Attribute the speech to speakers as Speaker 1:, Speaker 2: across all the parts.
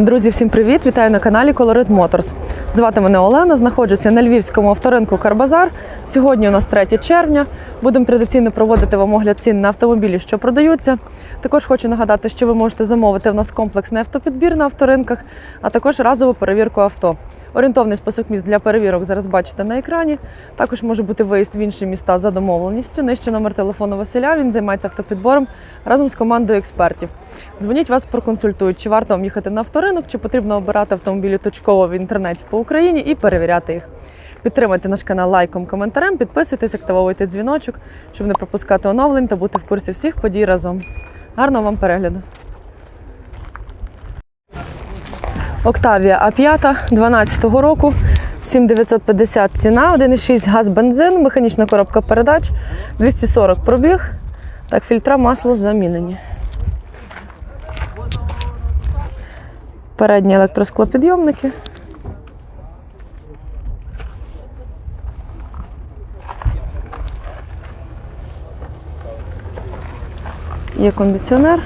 Speaker 1: Друзі, всім привіт! Вітаю на каналі Colorit Motors. Звати мене Олена. Знаходжуся на львівському авторинку Карбазар. Сьогодні у нас 3 червня. Будемо традиційно проводити вам огляд цін на автомобілі, що продаються. Також хочу нагадати, що ви можете замовити в нас комплексний автопідбір на авторинках, а також разову перевірку авто. Орієнтовний список міст для перевірок зараз бачите на екрані. Також може бути виїзд в інші міста за домовленістю. Нижче номер телефону Василя. Він займається автопідбором разом з командою експертів. Дзвоніть вас проконсультують, чи варто вам їхати на авторинок, чи потрібно обирати автомобілі точково в інтернеті по Україні і перевіряти їх. Підтримайте наш канал лайком, коментарем, підписуйтесь, активовуйте дзвіночок, щоб не пропускати оновлень та бути в курсі всіх подій разом. Гарного вам перегляду! Октавія А5 12 року, 7950 ціна, 1,6 газ бензин, механічна коробка передач, 240 пробіг. Так, фільтра масло замінені. Передні електросклопідйомники. Є кондиціонер.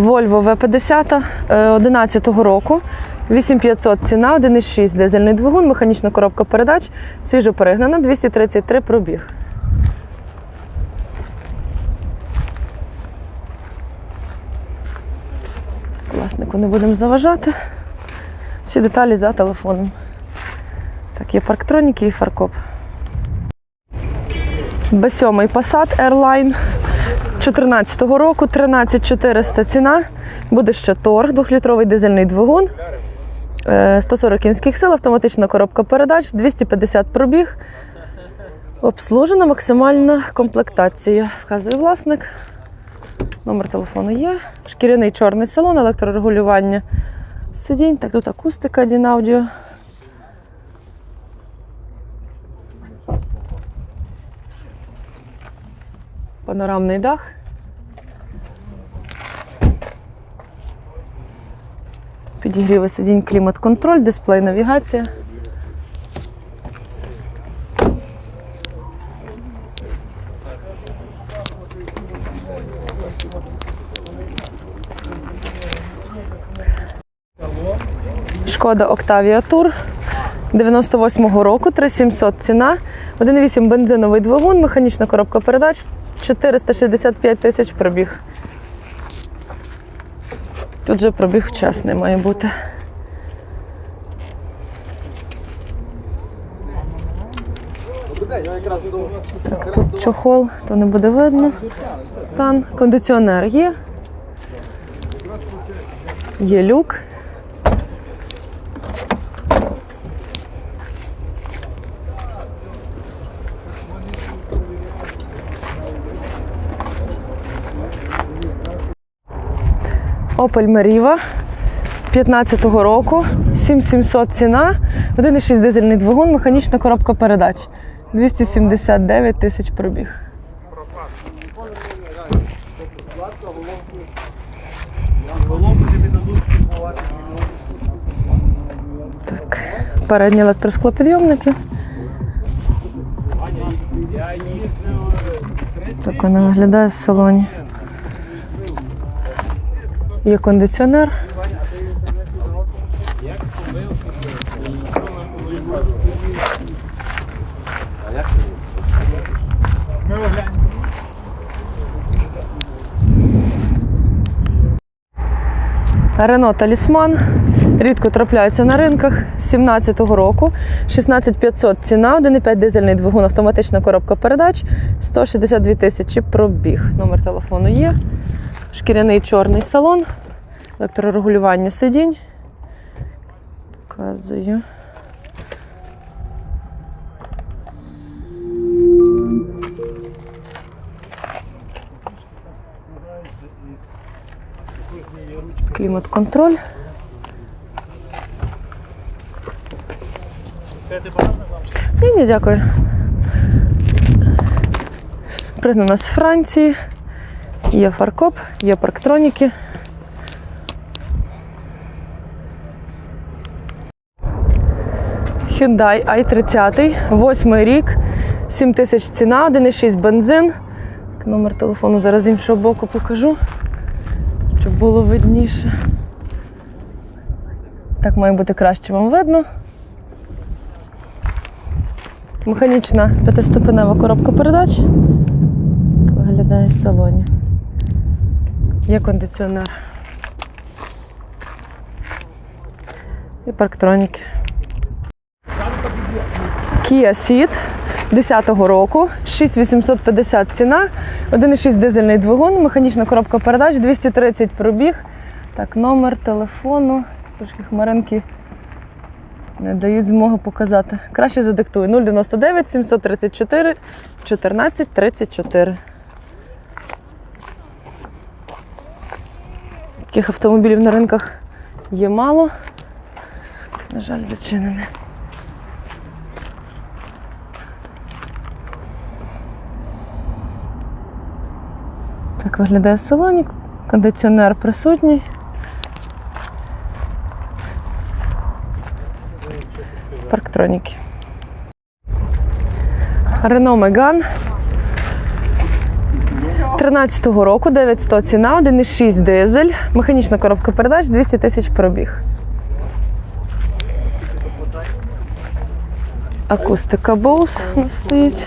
Speaker 1: Volvo V50 11 року. 8500 ціна, 1,6 дизельний двигун, механічна коробка передач, свіжо перегнана, 233 пробіг. Власнику не будемо заважати. Всі деталі за телефоном. Так, є парктроніки і фаркоп. Б7 Passat Airline 2014 року 13400 ціна. Буде ще торг, 2-літровий дизельний двигун, е, 140 кінських сил, автоматична коробка передач, 250 пробіг. Обслужена максимальна комплектація. Вказує власник. Номер телефону є. Шкіряний чорний салон, електрорегулювання сидінь. Так, тут акустика Дінаудіо. Панорамний дах. Підігріви сидінь, клімат-контроль, дисплей, навігація. Шкода Octavia Tour 98-го року, 3700 ціна, 1,8 бензиновий двигун, механічна коробка передач, 465 тисяч пробіг. Тут же пробіг вчасний має бути. Так, тут чохол, то не буде видно. Стан. Кондиціонер є. Є люк. Opel Meriva 15-го року, 7700 ціна, 1,6 дизельний двигун, механічна коробка передач. 279 тисяч пробіг. Так, передні електросклопідйомники. Так вона виглядає в салоні. Є кондиціонер. Рено Талісман. Рідко трапляється на ринках з 17-го року. 16500 ціна, 1,5 дизельний двигун, автоматична коробка передач, 162 тисячі пробіг. Номер телефону є. Шкіряний чорний салон, електрорегулювання сидінь. Показую. Клімат-контроль. Ні, ні, дякую. Пригнана з Франції. Є фаркоп, є парктроніки. Hyundai i30, восьмий рік, 7 тисяч ціна, 1,6 бензин. Номер телефону зараз з іншого боку покажу, щоб було видніше. Так має бути краще вам видно. Механічна п'ятиступенева коробка передач. Так виглядає в салоні. Є кондиціонер. І парктроніки. Kia Ceed 10-го року, 6850 ціна, 1,6 дизельний двигун, механічна коробка передач, 230 пробіг. Так, номер телефону. Трошки хмаринки не дають змоги показати. Краще задиктую 099 734 14 34. Таких автомобілів на ринках є мало. На жаль, зачинене. Так виглядає в салоні. Кондиціонер присутній. Парктроніки. Renault Megane 13-го року, 900 ціна, 1,6 дизель, механічна коробка передач, 200 тисяч пробіг. Акустика Bose у стоїть.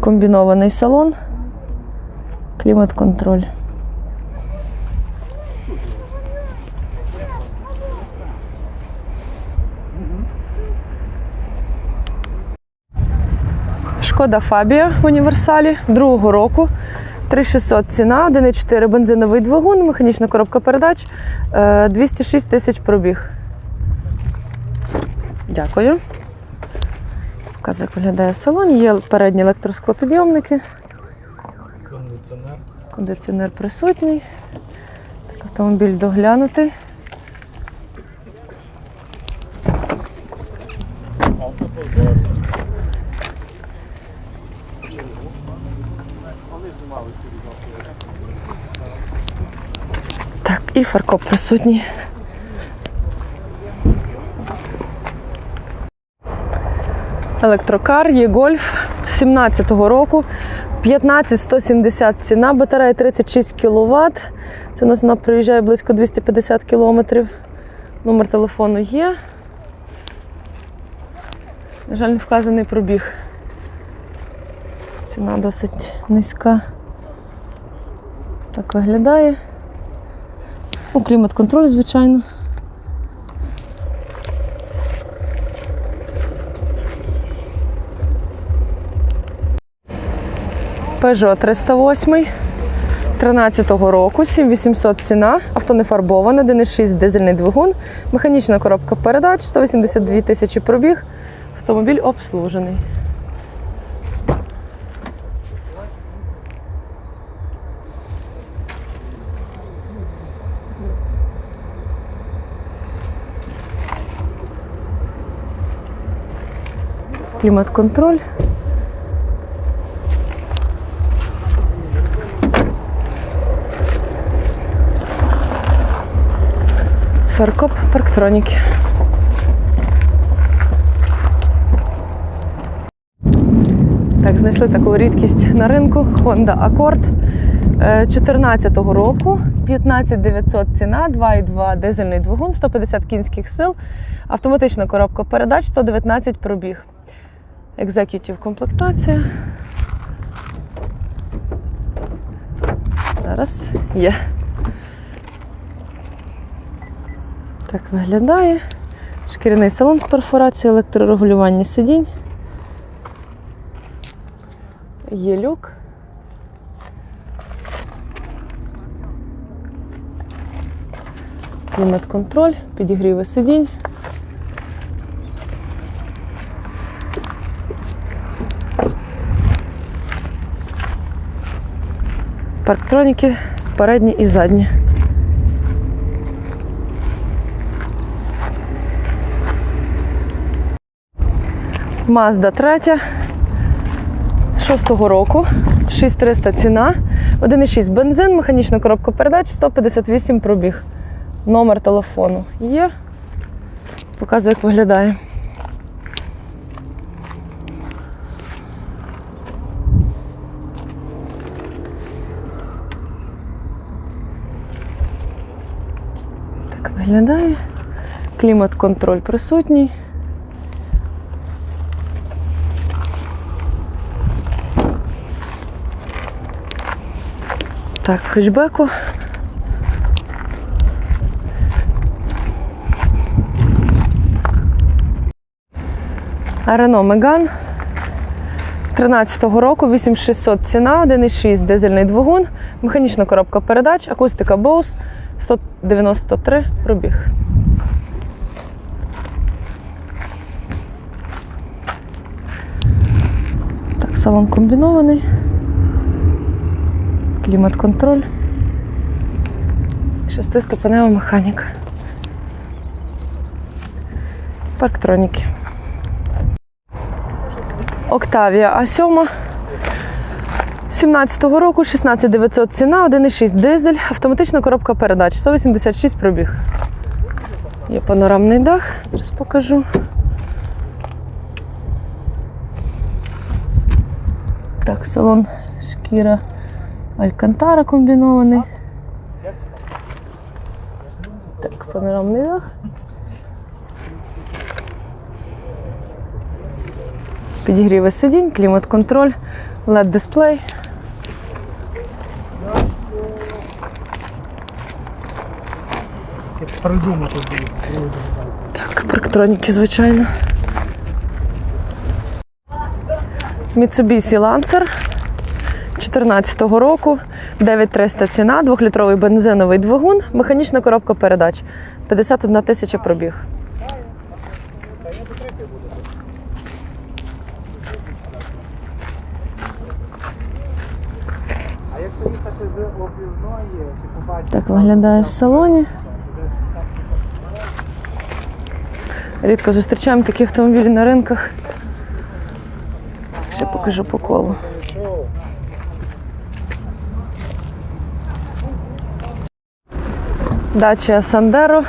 Speaker 1: Комбінований салон. Клімат-контроль. Шкода Фабія в універсалі другого року. 3600 ціна, 1,4 бензиновий двигун, механічна коробка передач, е, 206 тисяч пробіг. Дякую. Показую, як виглядає салон. Є передні електросклопідйомники.
Speaker 2: Кондиціонер.
Speaker 1: Кондиціонер присутній. Так, автомобіль доглянутий.
Speaker 2: Автопозор.
Speaker 1: Так, і фаркоп присутній. Електрокар, є гольф 17-го року. 15170 ціна, батарея 36 кВт. Це у нас вона проїжджає близько 250 км. Номер телефону є. На жаль, не вказаний пробіг. Ціна досить низька. Так виглядає. Ну, клімат-контроль, звичайно. Peugeot 308 13-го року, 7800 ціна, авто не фарбоване, 1,6 дизельний двигун, механічна коробка передач, 182 тисячі пробіг, автомобіль обслужений. Клімат-контроль. Фаркоп парктроніки. Так, знайшли таку рідкість на ринку Honda Accord 14-го року. 15900 ціна, 2,2 дизельний двигун, 150 кінських сил, автоматична коробка передач, 119 пробіг. Executive комплектація. Зараз є. Так виглядає. Шкіряний салон з перфорацією, електрорегулювання сидінь. Є люк. Клімат-контроль, підігріви сидінь. Парктроніки передні і задні. Mazda 3 6-го року, 6300 ціна, 1,6 бензин, механічна коробка передач, 158 пробіг. Номер телефону є. Показую, як виглядає. Так виглядає. Клімат-контроль присутній. Так, в хетчбеку. Рено Меган 13-го року, 8600 ціна, 1,6 дизельний двигун, механічна коробка передач, акустика Bose, 193 пробіг. Так, салон комбінований. Клімат-контроль. Шестиступенева механіка. Парктроніки. Октавія А7. 17-го року, 16900 ціна, 1,6 дизель, автоматична коробка передач, 186 пробіг. Є панорамний дах, зараз покажу. Так, салон шкіра Алькантара комбінований. Так, панорамний дах. Підігріви сидінь, клімат-контроль, LED-дисплей.
Speaker 2: Придумати буде.
Speaker 1: Так, парктроніки, звичайно. Mitsubishi Lancer 14-го року, 9300 ціна, 2-літровий бензиновий двигун, механічна коробка передач, 51 тисяча пробіг.
Speaker 2: А якщо їхати з об'їзної, чи побачити?
Speaker 1: Так виглядає в салоні. Рідко зустрічаємо такі автомобілі на ринках. Ще покажу по колу. Дача Сандеро.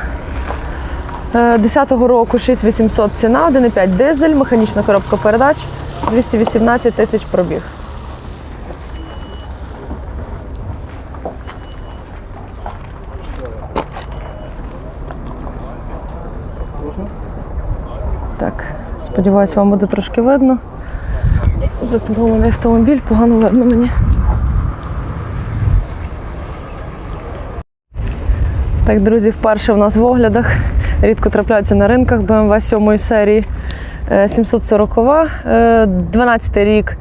Speaker 1: 10-го року 6800 ціна, 1,5 дизель, механічна коробка передач, 218 тисяч пробіг. Так, сподіваюсь, вам буде трошки видно. Затонований автомобіль, погано видно мені. Так, друзі, вперше в нас в оглядах. Рідко трапляються на ринках BMW 7 серії е, 740, е, 12 рік,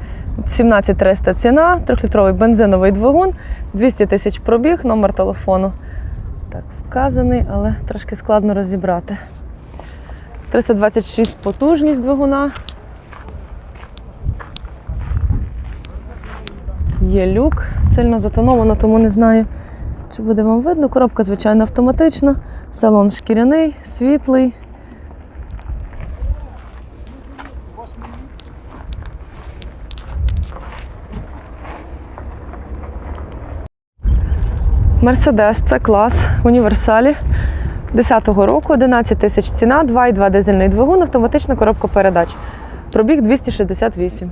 Speaker 1: 17300 ціна, 3-літровий бензиновий двигун, 200 тисяч пробіг, номер телефону. Так, вказаний, але трошки складно розібрати. 326 потужність двигуна. Є люк, сильно затоновано, тому не знаю, чи буде вам видно. Коробка, звичайно, автоматична. Салон шкіряний, світлий. Мерседес це клас універсалі. 10-го року, 11 тисяч ціна, 2,2 дизельний двигун, автоматична коробка передач. Пробіг 268.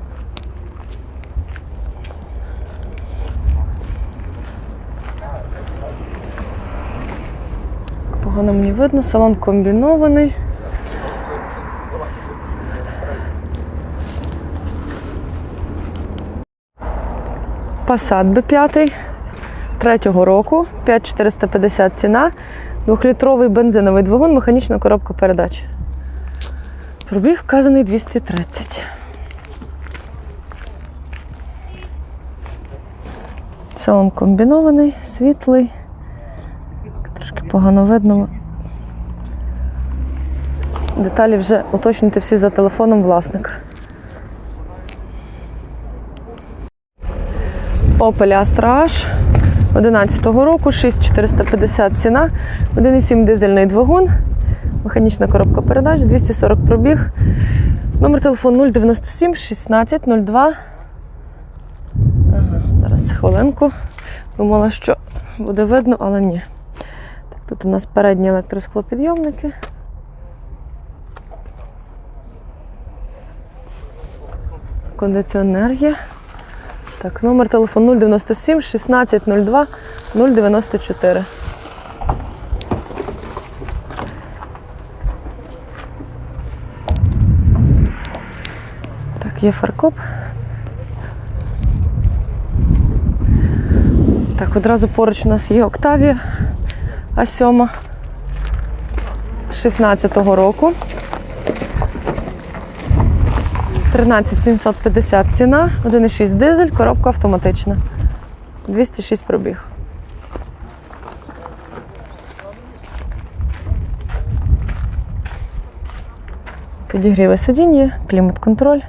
Speaker 1: Погано мені видно, салон комбінований. Passat B5 третього року, 5450 ціна, Двохлітровий бензиновий двигун, механічна коробка передач. Пробіг вказаний 230. Салон комбінований, світлий. Трошки погано видно. Деталі вже уточнюйте всі за телефоном власника. Opel Astra H 2011 року, 6450 ціна, 1,7 дизельний двигун, механічна коробка передач, 240 пробіг. Номер телефону 097 1602. Ага, зараз хвилинку. Думала, що буде видно, але ні. Так, Тут у нас передні електросклопідйомники. Кондиціонер є. Так, номер телефону 097 1602 094. Так, є фаркоп. Так, одразу поруч у нас є Октавія А7 16-го року. 13 750 ціна, 1,6 дизель, коробка автоматична. 206 пробіг. Підігріве сидіння, клімат-контроль.